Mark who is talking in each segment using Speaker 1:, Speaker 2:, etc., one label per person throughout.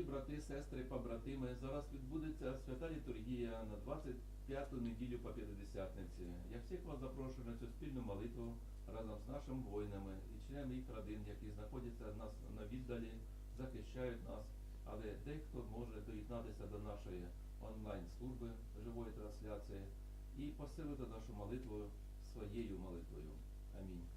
Speaker 1: брати, сестри, побратими, зараз відбудеться свята літургія на 25-ту неділю по П'ятидесятниці. Я всіх вас запрошую на цю спільну молитву разом з нашими воїнами і членами їх родин, які знаходяться нас на віддалі, захищають нас. Але дехто може доєднатися до нашої онлайн-служби живої трансляції і посилити нашу молитву своєю молитвою. Амінь.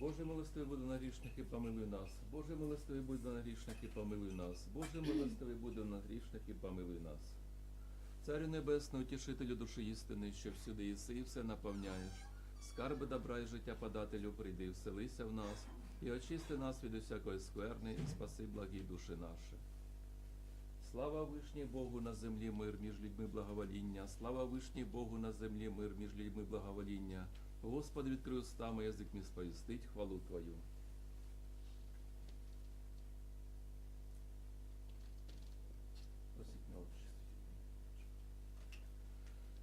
Speaker 1: Боже милостивий буде на грішники, помилуй нас. Боже милостивий буде на грішники, помилуй нас. Боже милостивий буде на грішники, помилуй нас. Царю Небесний, утішителю душі істини, що всюди єси і все наповняєш. Скарби добра і життя подателю, прийди, вселися в нас, і очисти нас від усякої скверни, і спаси благі душі наші. Слава вишній Богу на землі мир між людьми благовоління, слава вишній Богу на землі мир між людьми благовоління. Господи, відкрий уста, мій язик мій сповістить хвалу Твою.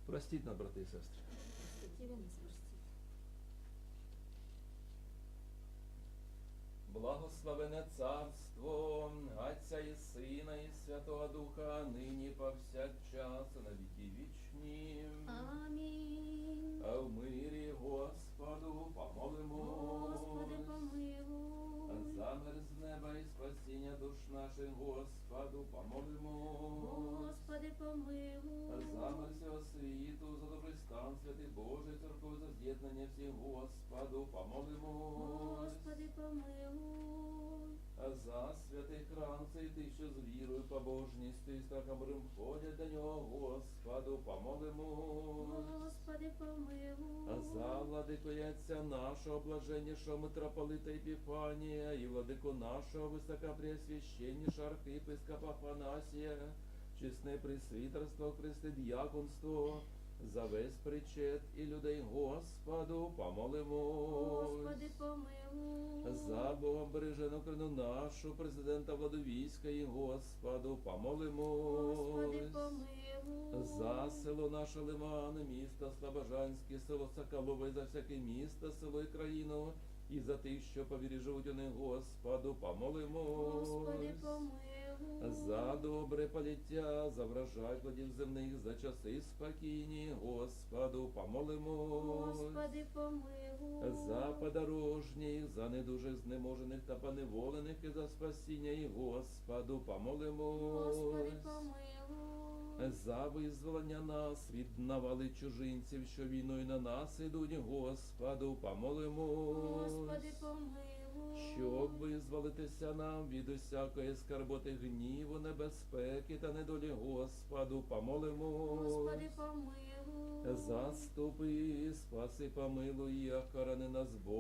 Speaker 1: Простіть нас, брати і сестри. Благословене царство Отця і Сина, і Святого Духа, нині повсякчас, і на віки вічні.
Speaker 2: Амінь.
Speaker 1: А в мирі Господу помолимо.
Speaker 2: Господи, помилуй.
Speaker 1: За мир з неба і спасіння душ наших, Господу помолимо.
Speaker 2: Господи, помилуй.
Speaker 1: За мир всього світу, за добрий стан, святий Божий, церков, за з'єднання всіх, Господу помолимо.
Speaker 2: Господи, помилуй.
Speaker 1: А за святий храм цей ти, що з вірою, побожністю і страхом Божим входять до нього, Господу помолимо.
Speaker 2: Господи, помилуй.
Speaker 1: А за владико яйця нашого блаженнішого митрополита Епіфанія і владику нашого високопреосвященніша архиепископа Афанасія, чесне присвітерство, Христи діяконство, за весь причет і людей Господу помолимо.
Speaker 2: Господи, помилуй.
Speaker 1: За Богом бережену країну нашу, президента владовійська і Господу помолимо.
Speaker 2: Господи, помилуй.
Speaker 1: За село наше Лимани, місто Слобожанське, село Соколове, за всяке місто, село і країну, і за тих, що по вірі живуть у них, Господу помолимо.
Speaker 2: Господи, помилуй.
Speaker 1: За добре поліття, за врожай плодів земних, за часи спокійні, Господу помолимось.
Speaker 2: Господи, помилуй.
Speaker 1: За подорожніх, за недужих знеможених та поневолених і за спасіння і Господу помолимось.
Speaker 2: Господи, помилуй.
Speaker 1: За визволення нас від навали чужинців, що війною на нас ідуть, Господу помолимось.
Speaker 2: Господи, помилуй.
Speaker 1: Щоб визволитися нам від усякої скарботи гніву, небезпеки та недолі Господу помолимо.
Speaker 2: Господи, помилуй.
Speaker 1: Заступи, спаси, помилуй, як охорони нас, Боже.